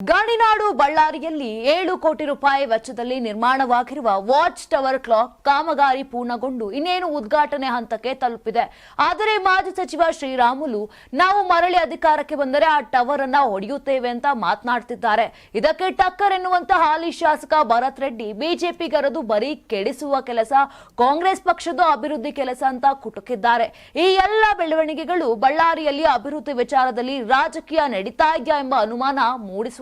ಗಣಿನಾಡು ಬಳ್ಳಾರಿಯಲ್ಲಿ ಏಳು ಕೋಟಿ ರೂಪಾಯಿ ವೆಚ್ಚದಲ್ಲಿ ನಿರ್ಮಾಣವಾಗಿರುವ ವಾಚ್ ಟವರ್ ಕ್ಲಾಕ್ ಕಾಮಗಾರಿ ಪೂರ್ಣಗೊಂಡು ಇನ್ನೇನು ಉದ್ಘಾಟನೆ ಹಂತಕ್ಕೆ ತಲುಪಿದೆ. ಆದರೆ ಮಾಜಿ ಸಚಿವ ಶ್ರೀರಾಮುಲು, ನಾವು ಮರಳಿ ಅಧಿಕಾರಕ್ಕೆ ಬಂದರೆ ಆ ಟವರ್ ಅನ್ನ ಹೊಡೆಯುತ್ತೇವೆ ಅಂತ ಮಾತನಾಡ್ತಿದ್ದಾರೆ. ಇದಕ್ಕೆ ಟಕ್ಕರ್ ಎನ್ನುವಂತಹ ಹಾಲಿ ಶಾಸಕ ಭರತ್ ರೆಡ್ಡಿ ಬಿಜೆಪಿಗರದು ಬರೀ ಕೆಡಿಸುವ ಕೆಲಸ, ಕಾಂಗ್ರೆಸ್ ಪಕ್ಷದ ಅಭಿವೃದ್ಧಿ ಕೆಲಸ ಅಂತ ಕುಟುಕಿದ್ದಾರೆ. ಈ ಎಲ್ಲ ಬೆಳವಣಿಗೆಗಳು ಬಳ್ಳಾರಿಯಲ್ಲಿ ಅಭಿವೃದ್ಧಿ ವಿಚಾರದಲ್ಲಿ ರಾಜಕೀಯ ನಡೀತಾ ಇದೆಯಾ ಎಂಬ ಅನುಮಾನ